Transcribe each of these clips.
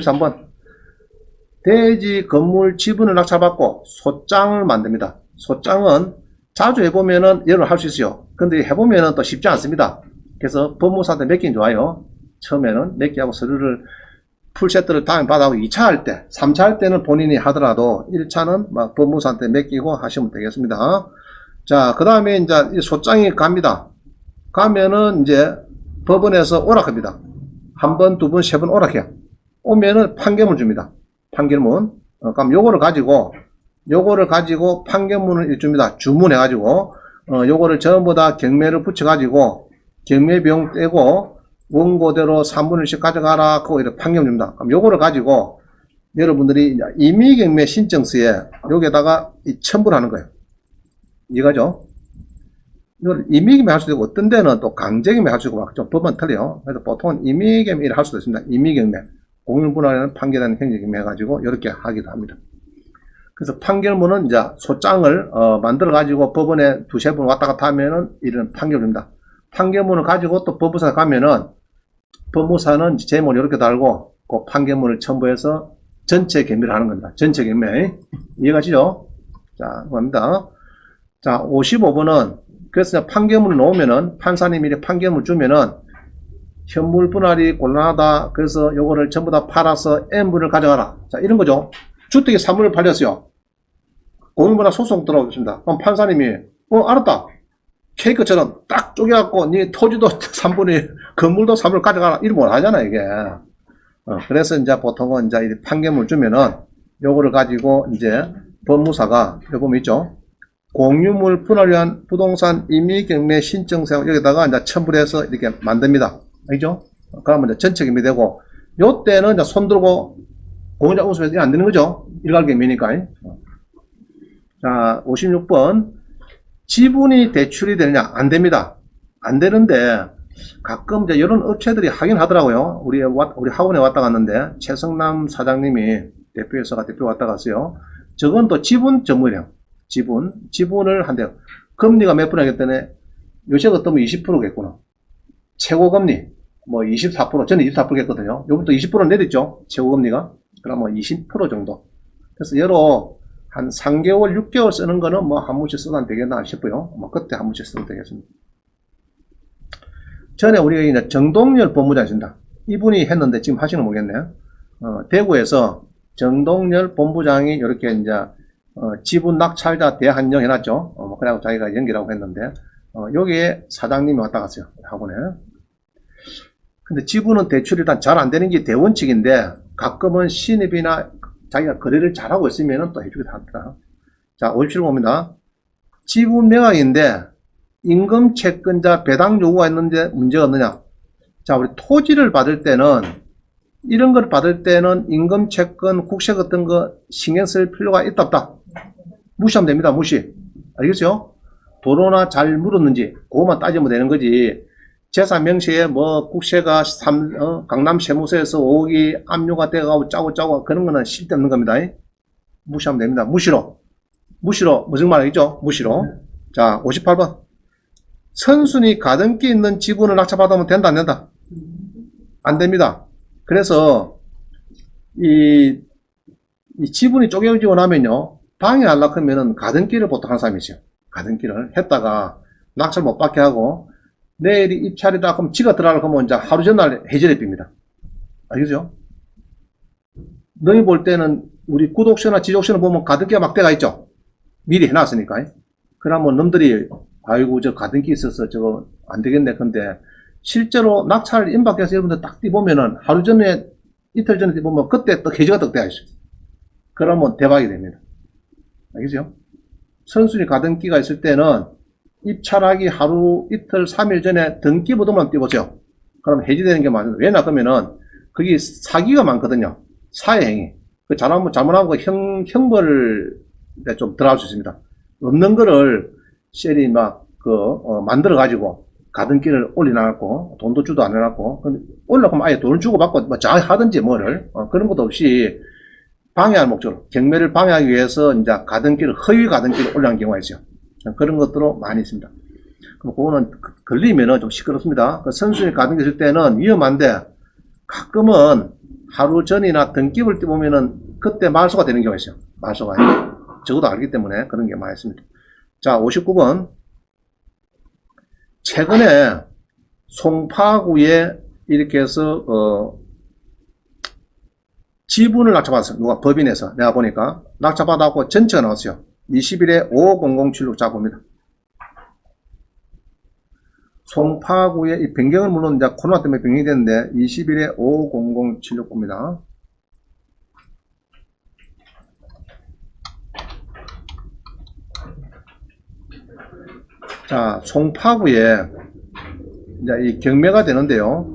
53번. 대지 건물 지분을 낙찰받고 소장을 만듭니다. 소장은 자주 해보면은 여러 할수 있어요. 근데 해보면은 또 쉽지 않습니다. 그래서 법무사한테 맡긴 좋아요. 처음에는 맡기하고 서류를 풀세트를 다음에 받아고 2차 할 때, 3차 할 때는 본인이 하더라도 1차는 막 법무사한테 맡기고 하시면 되겠습니다. 자, 그 다음에 이제 이 소장이 갑니다. 가면은 이제 법원에서 오락합니다. 한 번, 두 번, 세 번 오락해요. 오면은 판결문 줍니다. 판결문. 어, 그럼 요거를 가지고, 요거를 가지고 판결문을 줍니다. 주문해 가지고, 어, 요거를 전부 다 경매를 붙여 가지고, 경매 비용 떼고, 원고대로 3분의 1씩 가져가라. 그거 이렇게 판결 줍니다. 그럼 요거를 가지고, 여러분들이 이제 임의 경매 신청서에 여기에다가 이 첨부를 하는 거예요. 이거죠? 이걸 임의겸에 할 수도 있고 어떤 데는 또 강제겸에 할수 있고 막 좀 법은 틀려요. 그래서 보통은 임의겸 일을 할 수도 있습니다. 임의경매 공유분할에는 판결하는 행정경매 해가지고 이렇게 하기도 합니다. 그래서 판결문은 이제 소장을 어, 만들어 가지고 법원에 두세 번 왔다 갔다 하면은 이런 판결입니다. 판결문을 가지고 또 법무사 가면은 법무사는 제목을 이렇게 달고 그 판결문을 첨부해서 전체 경매를 하는 겁니다. 전체 경매 이해가시죠? 자, 갑니다. 자, 55번은 그래서 판결문을 놓으면은 판사님이 이렇게 판결문 주면은 현물 분할이 곤란하다. 그래서 요거를 전부 다 팔아서 N분을 가져가라. 자, 이런 거죠. 주택이 3분을 팔렸어요. 공인분할 소송 들어오겠습니다. 그럼 판사님이 어, 알았다. 케이크처럼 딱 쪼개갖고 니 토지도 3분의 건물도 3분을 가져가라. 이러면 하잖아, 이게. 어, 그래서 이제 보통은 이제 이 판결문 주면은 요거를 가지고 이제 법무사가 요 보면 있죠. 공유물 분할을 위한 부동산 임의 경매 신청서 여기다가 이제 첨부를 해서 이렇게 만듭니다. 알죠? 그러면 이제 전체 경매 되고, 요 때는 이제 손 들고 공유자 웃으면서 안 되는 거죠? 일괄경매니까. 자, 56번. 지분이 대출이 되느냐? 안 됩니다. 안 되는데, 가끔 이제 이런 업체들이 하긴 하더라고요. 우리, 와- 우리 학원에 왔다 갔는데, 최성남 사장님이 대표에서가 대표 왔다 갔어요. 저건 또 지분 전문이에요. 지분. 지분을 한대요. 금리가 몇 프로 하겠다네. 요새 같으면 20%겠구나. 최고 금리. 뭐 24%, 저는 24%겠거든요. 요것도 20% 내렸죠. 최고 금리가. 그럼 뭐 20% 정도. 그래서 여러 한 3개월, 6개월 쓰는 거는 뭐 한 번씩 써도 안 되겠나 싶어요. 뭐 그때 한 번씩 써도 되겠습니다. 전에 우리가 이제 정동열 본부장 있습니다. 이분이 했는데 지금 하시는 모르겠네요. 어, 대구에서 정동열 본부장이 이렇게 이제 어, 지분 낙찰자 대한령 해놨죠. 어, 뭐 그래고 자기가 연기라고 했는데 어, 여기에 사장님이 왔다 갔어요. 학원에. 근데 지분은 대출이 일단 잘 안 되는 게 대원칙인데 가끔은 신입이나 자기가 거래를 잘하고 있으면 또 해주기도 하더라. 자, 57 봅니다. 지분 매각인데 임금 채권자 배당 요구가 있는데 문제가 없느냐? 자, 우리 토지를 받을 때는 이런 걸 받을 때는 임금 채권, 국세 같은 거 신경 쓸 필요가 있다 없다. 무시하면 됩니다. 무시. 알겠죠? 도로나 잘 물었는지 그것만 따지면 되는 거지. 재산 명시에 뭐 국세가 삼, 어, 강남 세무서에서 5억이 압류가 돼가고 짜고 짜고 그런 거는 쓸데없는 겁니다. 무시하면 됩니다. 무시로. 무시로. 무슨 말이죠? 무시로. 자, 58번. 선순위 가등기 있는 지분을 낙찰받으면 된다, 안 된다? 안 됩니다. 그래서, 이, 이 지분이 쪼개지고 나면요, 방해하려고 하면은 가등기를 보통 하는 사람이 있어요. 가등기를 했다가 낙찰 못 받게 하고, 내일이 입찰이다 그럼 지가 들어가려고 하면 이제 하루 전날 해지를 빕니다. 알겠죠? 너희 볼 때는 우리 구독시나 지족시는 보면 가등기가 막 돼가 있죠? 미리 해놨으니까. 그러면 놈들이 아이고 저 가등기 있어서 저거 안 되겠네. 근데 실제로 낙찰 임박해서 여러분들 딱 띄보면은 하루 전에 이틀 전에 띄보면 그때 또 해지가 떡 돼가 있어요. 그러면 대박이 됩니다. 알겠죠? 선순위 가등기가 있을 때는 입찰하기 하루, 이틀, 3일 전에 등기 보도만 띄보세요. 그럼 해지되는 게 맞아요. 왜냐, 그러면은, 거기 사기가 많거든요. 사회행위. 그 잘하면, 잘못하면 그 형, 형벌을 좀 들어갈 수 있습니다. 없는 거를 셀이 막, 그, 어, 만들어 가지고, 가등기를 올려놔갖고, 돈도 주도 안 해놨고, 올라가면 아예 돈을 주고 받고, 뭐, 잘 하든지 뭐를, 어, 그런 것도 없이, 방해할 목적으로 경매를 방해하기 위해서 이제 가등기를 허위 가등기를 올라간 경우가 있어요. 그런 것들로 많이 있습니다. 그럼 그거는 그, 걸리면은 좀 시끄럽습니다. 그 선순위 가등기 있을 때는 위험한데 가끔은 하루 전이나 등기일 때 보면은 그때 말소가 되는 경우가 있어요. 말소가 적어도 알기 때문에 그런 게 많이 있습니다. 자, 59번. 최근에 송파구에 이렇게 해서, 어, 지분을 낙찰받았어요. 누가 법인에서 내가 보니까 낙찰받았고 전체가 나왔어요. 20일에 55007로 짜봅니다. 송파구의 이 변경은 물론 이제 코로나 때문에 변경이 됐는데 20일에 55007로 봅니다. 자, 송파구에 이제 이 경매가 되는데요.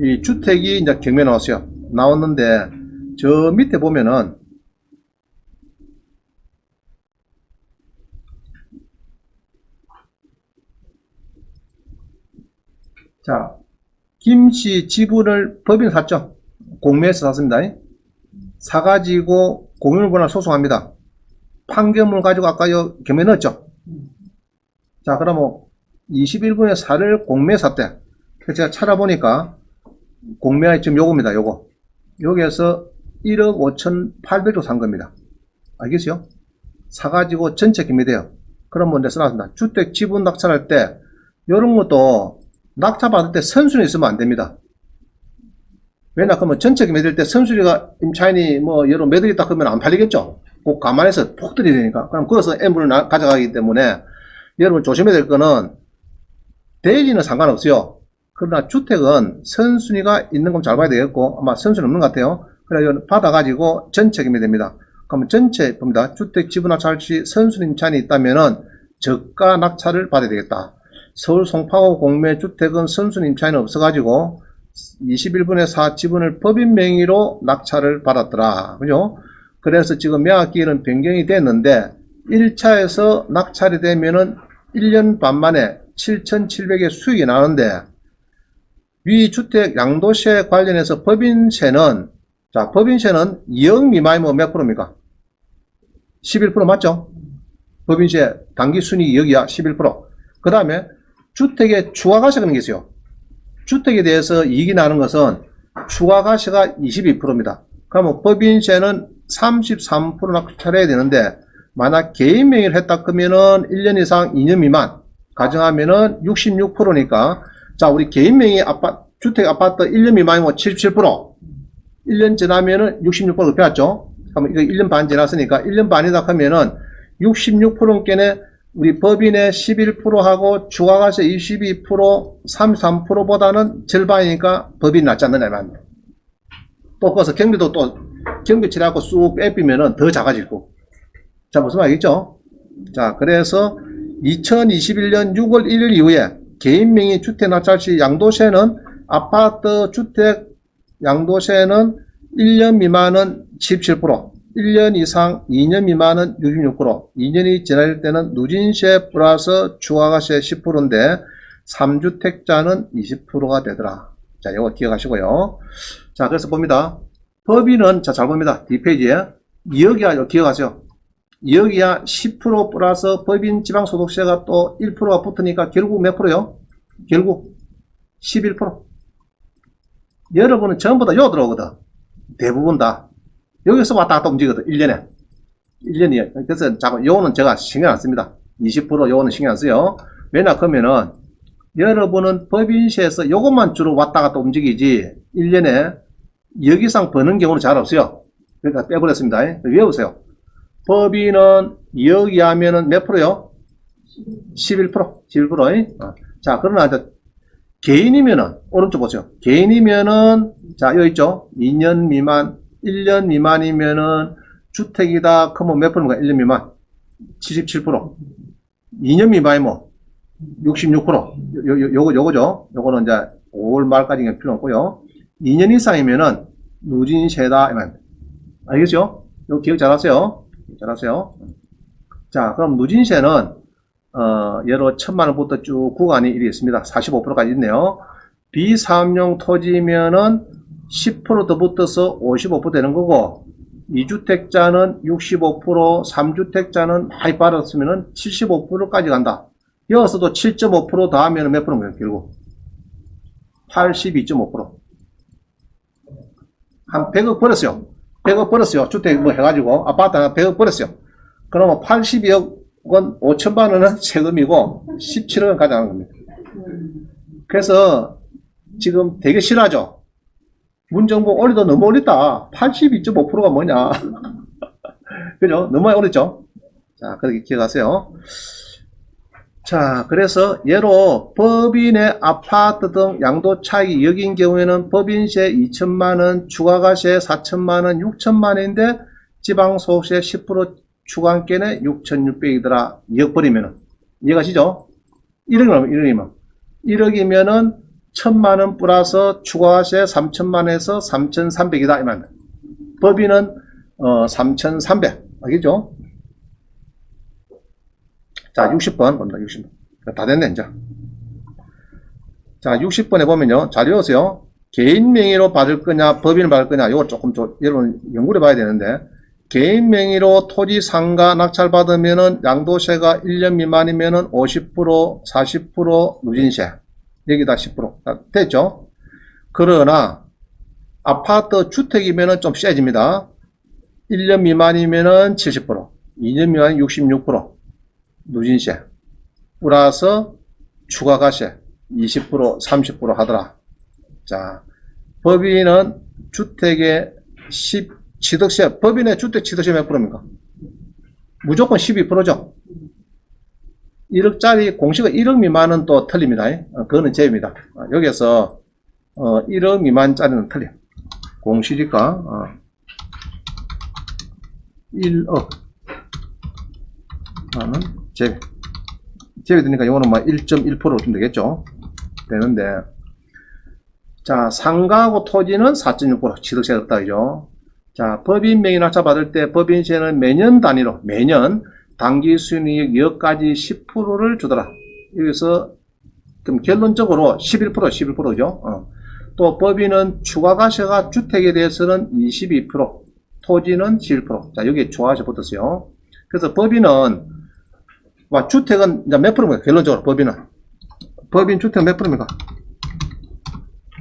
이 주택이 이제 경매 나왔어요. 나왔는데 저 밑에 보면은 자, 김씨 지분을 법인 샀죠. 공매에서 샀습니다. 사가지고 공유물분할 소송합니다. 판결문 가지고 아까 요 경매 넣었죠. 자, 그러면 21분의 4를 공매 샀대. 그래서 제가 찾아보니까 공매의 지금 요겁니다. 요거. 여기에서 1억 5,800조 산 겁니다. 알겠어요? 사가지고 전체 기밀대요. 그런 문제 써놨습니다. 주택 지분 낙찰할 때, 이런 것도 낙찰 받을 때 선순위 있으면 안 됩니다. 왜냐, 그러면 전체 매들 때 선순위가 임차인이 뭐 여러 매들 있다 그러면 안 팔리겠죠? 꼭 감안해서 폭들이 되니까. 그럼 그것서 M분을 가져가기 때문에 여러분 조심해야 될 거는 대지는 상관없어요. 그러나 주택은 선순위가 있는 건 잘 봐야 되겠고 아마 선순위 없는 것 같아요. 그래서 받아가지고 전체 금이 됩니다. 그럼 전체 봅니다. 주택 지분낙찰 할시 선순위 임차인이 있다면은 저가 낙찰을 받아야 되겠다. 서울 송파구 공매 주택은 선순위 임차인이 없어가지고 21분의 4 지분을 법인 명의로 낙찰을 받았더라. 그죠? 그래서 지금 매각기일은 변경이 됐는데 1차에서 낙찰이 되면은 1년 반 만에 7,700의 수익이 나는데 위 주택 양도세 관련해서 법인세는 자, 법인세는 2억 미만이면 몇 프로입니까? 11% 맞죠? 법인세 단기 순위 2억이야, 11%. 그 다음에 주택의 추가가세라는 게 있어요. 주택에 대해서 이익이 나는 것은 추가가세가 22%입니다. 그러면 법인세는 33%나 차려야 되는데 만약 개인 명의를 했다 그러면은 1년 이상 2년 미만 가정하면은 66%니까 자 우리 개인 명의 아파트, 주택 아파트 1년 미만이면 77% 1년 지나면은 66% 높여왔죠. 그러면 이거 1년 반 지났으니까 1년 반이다 하면은 66%께는 우리 법인의 11%하고 주가가세 22%, 33%보다는 절반이니까 법인 낫지 않느냐 말이에요. 또 거기서 경비도 또 경비 치라고 쑥 빼비면은 더 작아질 거. 자 무슨 말이겠죠? 자 그래서 2021년 6월 1일 이후에 개인 명의 주택 낙찰시 양도세는 아파트 주택 양도세는 1년 미만은 17%, 1년 이상 2년 미만은 66%, 2년이 지날 때는 누진세 플러스 추가가세 10%인데 3주택자는 20%가 되더라. 자, 이거 기억하시고요. 자, 그래서 봅니다. 법인은, 자, 잘 봅니다. 뒷페이지에 2억 이하, 기억하세요. 2억 이하 10% 플러스 법인 지방소득세가 또 1%가 붙으니까 결국 몇 프로요? 결국 11%. 여러분은 전부 다 요 들어오거든. 대부분 다 여기서 왔다 갔다 움직이거든 1년에. 1년이에요. 그래서 자꾸 요거는 제가 신경 안 씁니다. 20% 요거는 신경 안 써요 왜냐 그러면은 여러분은 법인세에서 요것만 주로 왔다 갔다 움직이지 1년에 여기상 버는 경우는 잘 없어요. 그러니까 빼버렸습니다. 예? 외우세요? 법인은 여기 하면은 몇 프로요? 11% 11%자 어. 그러나 개인이면은 오른쪽 보세요. 개인이면은 자 여기 있죠. 2년 미만, 1년 미만이면은 주택이다. 그러면 몇 프로인가? 1년 미만 77%. 2년 미만이 뭐 66%. 요, 요, 요거 요거죠. 요거는 이제 5월 말까지는 필요 없고요. 2년 이상이면은 누진세다. 알겠죠? 요 기억 잘하세요. 잘하세요. 자, 그럼 누진세는 어, 여러 천만 원부터 쭉 구간이 이리 있습니다. 45%까지 있네요. 비사업용 토지면은 10%더 붙어서 55% 되는 거고 2주택자는 65%, 3주택자는 많이 빠졌으면 75%까지 간다. 여기서도 7.5% 더하면 몇 프로인가요? 결국 82.5%. 한 100억 벌었어요. 100억 벌었어요. 주택 뭐 해가지고 아파트 하나 100억 벌었어요. 그러면 82억 원 5천만 원은 세금이고 17억은 가져가는 겁니다. 그래서 지금 되게 싫어하죠. 문정부 올리도 너무 올렸다. 82.5%가 뭐냐. 그죠? 너무 많이 올렸죠? 자, 그렇게 기억하세요. 자, 그래서 예로 법인의 아파트 등 양도 차익이 여긴 경우에는 법인세 2천만 원, 추가가세 4천만 원, 6천만 원인데 지방소득세 10% 추가한께는 6,600이더라. 2억 버리면은. 이해가시죠? 1억이면, 1억이면. 1억이면은 1천만원 플러스 추가세 3천만원에서 3,300이다. 이 말입니다. 법인은, 어, 3,300. 알겠죠? 자, 60번 봅니다. 60번. 다 됐네, 이제. 자, 60번에 보면요. 잘 외우세요. 개인 명의로 받을 거냐, 법인을 받을 거냐, 이거 조금, 조, 여러분, 연구를 해봐야 되는데, 개인 명의로 토지 상가 낙찰 받으면은 양도세가 1년 미만이면은 50%, 40% 누진세. 여기다 10%. 자, 됐죠? 그러나, 아파트 주택이면은 좀 세집니다. 1년 미만이면은 70%, 2년 미만이면 66%. 누진세 플러스 추가가세 20% 30% 하더라. 자, 법인은 주택의 10 취득세 법인의 주택 취득세 몇 프로입니까? 무조건 12%죠. 1억짜리 공시가 1억 미만은 또 틀립니다. 어, 그거는 제입니다. 어, 여기서 어, 1억 미만짜리는 틀려. 어, 1억 나는 제외. 제외되니까 이거는 막 1.1%로 좀 되겠죠. 되는데, 자, 상가하고 토지는 4.6% 취득세 없다, 그죠? 자, 법인 낙찰 받을 때 법인세는 매년 단위로, 매년 단기 순이익 여기까지 10%를 주더라. 여기서, 그럼 결론적으로 11%, 11%죠. 어. 또 법인은 추가가세가 주택에 대해서는 22%, 토지는 11%. 자, 여기에 추가가세 붙었어요. 그래서 법인은 와, 주택은 몇 프로입니까? 결론적으로 법인은. 법인 주택 몇 프로입니까?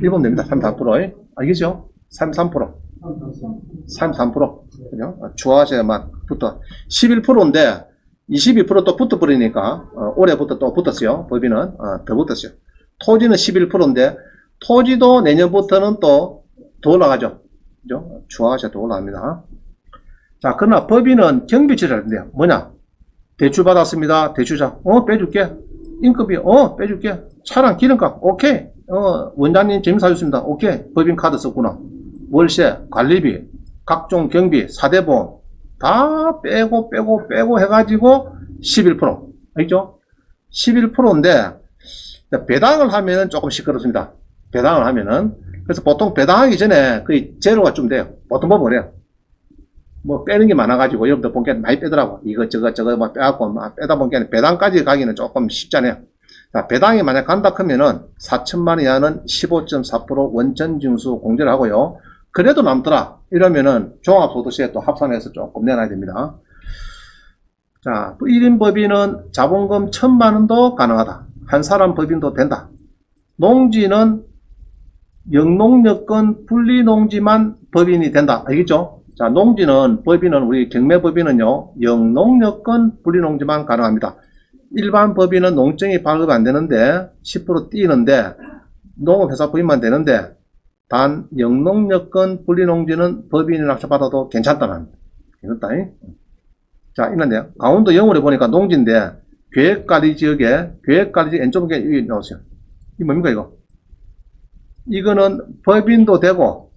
1번 됩니다. 33%. 알겠죠? 33%. 33%. 그죠? 주화세만 붙어. 11%인데 22%또 붙어버리니까 어, 올해부터 또 붙었어요. 법인은 어, 더 붙었어요. 토지는 11%인데 토지도 내년부터는 또 더 올라가죠. 그죠? 주화세 더 올라갑니다. 자, 그러나 법인은 경비치를 하는데요. 뭐냐? 대출 받았습니다. 대출자. 어, 빼줄게. 인건비. 어, 빼줄게. 차량 기름값. 오케이. 어, 원장님 재미 사줬습니다. 오케이. 법인 카드 썼구나. 월세, 관리비, 각종 경비, 사대보험. 다 빼고, 빼고, 빼고 해가지고 11%. 알죠? 11%인데, 배당을 하면은 조금 시끄럽습니다. 배당을 하면은. 그래서 보통 배당하기 전에 거의 제로가 좀 돼요. 보통 보면 그래요. 뭐 빼는 게 많아가지고 여러분들 본게 많이 빼더라고. 이거 저거 저거 막 빼갖고 막 빼다 보니까 배당까지 가기는 조금 쉽잖아요. 자, 배당이 만약 간다 하면은 4천만 원 이하는 15.4% 원전 징수 공제를 하고요. 그래도 남더라. 이러면은 종합소득세 또 합산해서 조금 내놔야 됩니다. 자, 1인 법인은 자본금 1천만 원도 가능하다. 한 사람 법인도 된다. 농지는 영농여건 분리농지만 법인이 된다. 알겠죠? 자, 농지는 법인은 우리 경매법인은요, 영농여건 분리농지만 가능합니다. 일반 법인은 농증이 발급 안 되는데 10% 뛰는데 농업회사 법인만 되는데 단 영농여건 분리농지는 법인이 납치받아도 괜찮다는 합니다. 괜찮다. 잉? 자, 있는데요. 강원도 영월에 보니까 농지인데 계획관리 지역에 계획관리 지역 왼쪽에 여기 나오세요. 이 뭡니까 이거? 이거는 법인도 되고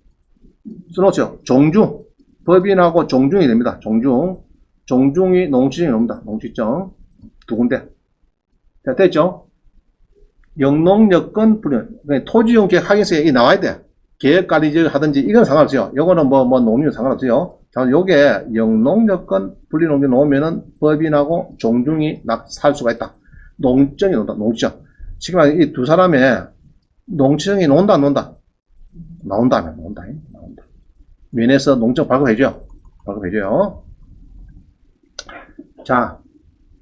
써놓죠. 종주 법인하고 종중이 됩니다. 종중. 종중이 농지정이 옵니다. 농지정. 두 군데. 자, 됐죠? 영농여건 불연. 토지용 계획 확인서에 이 나와야 돼. 계획관리지역 하든지 이건 상관없어요. 요거는 뭐, 뭐, 농유 상관없어요. 자, 요게 영농여건 분리농지 놓으면은 법인하고 종중이 살 수가 있다. 농지정이 논다. 농지정. 지금 이 두 사람의 농지정이 논다, 논다. 나온다, 나온다. 나온다. 면에서 농정 발급해줘요. 발급해줘요. 자,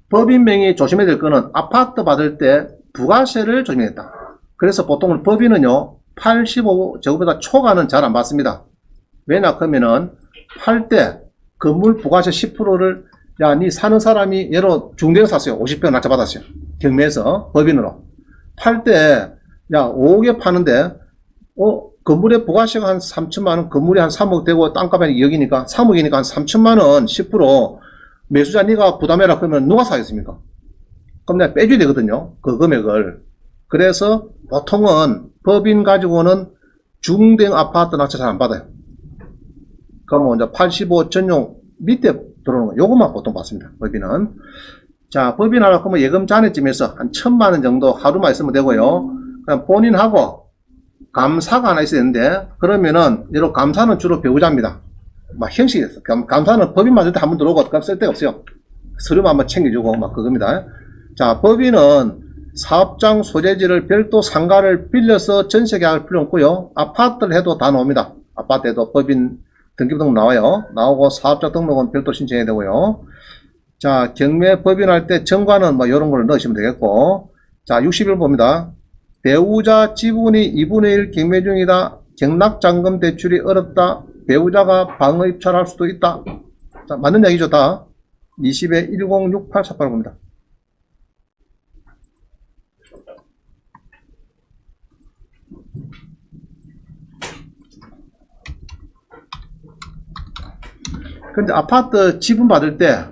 법인명의 조심해야 될 거는 아파트 받을 때 부가세를 조심해야 된다. 그래서 보통 법인은요, 85, 저거보다 초과는 잘 안 받습니다. 왜냐 그러면은 팔 때 건물 부가세 10%를 야, 니 사는 사람이 예로 중대형 샀어요. 50평 낙찰 받았어요. 경매에서 법인으로. 팔 때, 야, 5억에 파는데, 어, 건물의 부가세가 한 3천만 원, 건물이 한 3억 되고 땅값이 2억이니까 3억이니까 한 3천만 원 10% 매수자 니가 부담해라 그러면 누가 사겠습니까? 그럼 내가 빼줘야 되거든요. 그 금액을. 그래서 보통은 법인 가지고는 중대형 아파트 낙찰 잘 안 받아요. 그러면 이제 85 전용 밑에 들어오는 거, 요것만 보통 받습니다. 법인은. 자, 법인 하나 그러면 예금 잔해쯤에서 한 천만 원 정도 하루만 있으면 되고요. 그냥 본인하고 감사가 하나 있어야 되는데, 그러면은, 이런 감사는 주로 배우자입니다. 막. 감, 감사는 법인 만들 때한번 들어오고, 그럼 쓸 데가 없어요. 서류만 한번 챙겨주고, 막 그겁니다. 자, 법인은 사업장 소재지를 별도 상가를 빌려서 전세 계약할 필요 없고요. 아파트를 해도 다 나옵니다. 아파트에도 법인 등기부 등록 나와요. 나오고 사업자 등록은 별도 신청해야 되고요. 자, 경매 법인할 때 정관은 뭐 이런 걸 넣으시면 되겠고. 자, 60일 봅니다. 배우자 지분이 2분의 1 경매 중이다. 경락잔금 대출이 어렵다. 배우자가 방어 입찰할 수도 있다. 자, 맞는 얘기죠, 다. 20에 106848 봅니다. 근데 아파트 지분 받을 때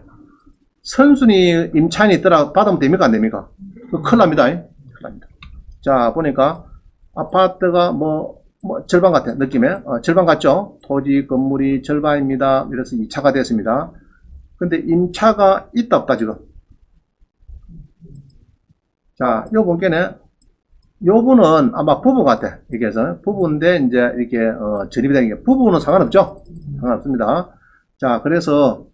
선순위 임차인이 있더라 받으면 됩니까 안 됩니까? 그 큰일 납니다. 큰일 납니다. 자 보니까 아파트가 뭐, 뭐 절반 같아 느낌에 어, 절반 같죠? 토지 건물이 절반입니다. 이래서 2차가 됐습니다. 근데 임차가 있다 없다 지금 자, 요 본게는 요분은 아마 부부 같아. 여기에서 부부인데 이제 이렇게 어, 전입이 되는 게 부부는 상관없죠. 상관없습니다. 자, 그래서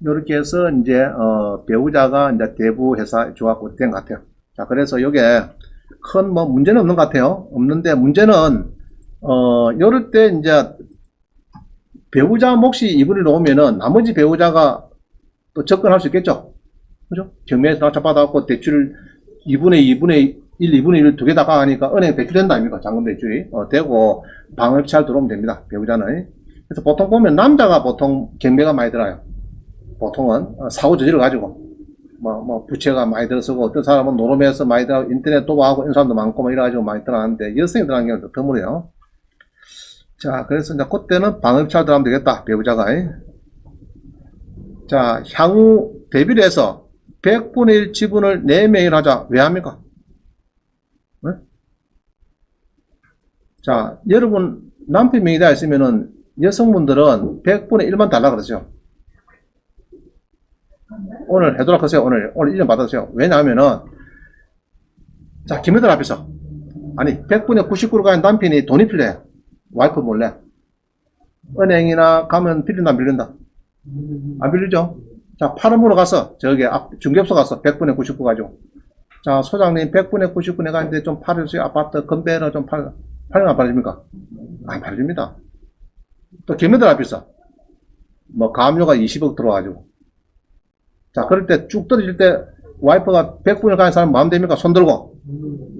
이렇게 해서 이제 어, 배우자가 이제 대부 회사 줘갖고 된것 같아요. 자, 그래서 요게 큰 뭐 문제는 없는 것 같아요. 없는데 문제는 어, 요럴 때 이제 배우자 몫이 이분을 놓으면은 나머지 배우자가 또 접근할 수 있겠죠. 그죠? 경매에서 낙찰 받아갖고 대출 2분의 2분의 1, 2분의 1 두 개 다 가니까 은행 대출된다 아닙니까? 잔금 대출이. 어, 되고 방을 잘 들어오면 됩니다. 배우자는. 그래서 보통 보면 남자가 보통 경매가 많이 들어요. 보통은 어, 사고 저지를 가지고 뭐, 뭐 부채가 많이 들어서고 어떤 사람은 노름에서 많이 들어 인터넷 도박하고 이런 사람도 많고 뭐 이래가지고 많이 들어가는데 여성이 들어간 경우는 더 드물어요. 자 그래서 이제 그때는 잘 들어가면 되겠다 배우자가. 자 향후 대비를 해서 100분의 1 지분을 4명이 하자. 왜 합니까? 네? 자, 여러분, 남편 명의 다 있으면은 여성분들은 100분의 1만 달라 그러죠. 오늘 해도록 하세요. 오늘, 오늘 1년 받아주세요. 왜냐하면은, 자, 김여들 앞에서. 아니, 100분의 99로 가는 남편이 돈이 필요해. 와이프 몰래. 은행이나 가면 빌린다, 안 빌린다? 안 빌리죠? 자, 파름으로 가서, 저기, 앞, 중개업소 가서 100분의 99 가지고. 자, 소장님 100분의 99 내가 있는데 좀 팔아주세요. 아파트 건배로 좀 팔, 팔면 안 팔아줍니까? 안 팔아줍니다. 또 개미들 앞에서, 뭐, 가압류가 20억 들어와가지고. 자, 그럴 때 쭉 떨어질 때 와이프가 100분을 가는 사람 마음 됩니까? 손 들고.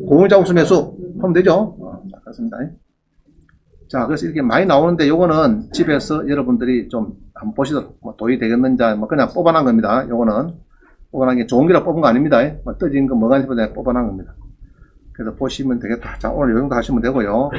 공유자 옥수 매수. 하면 되죠? 어, 자, 그렇습니다. 자, 그래서 이렇게 많이 나오는데 요거는 집에서 여러분들이 좀 한번 보시도록 뭐 도움이 되겠는지 뭐 그냥 뽑아놓은 겁니다. 요거는 뽑아놓은 게 좋은 기라 뽑은 거 아닙니다. 뭐 떠진 거 뭐가 싶어서 뽑아놓은 겁니다. 그래서 보시면 되겠다. 자, 오늘 요 정도 하시면 되고요.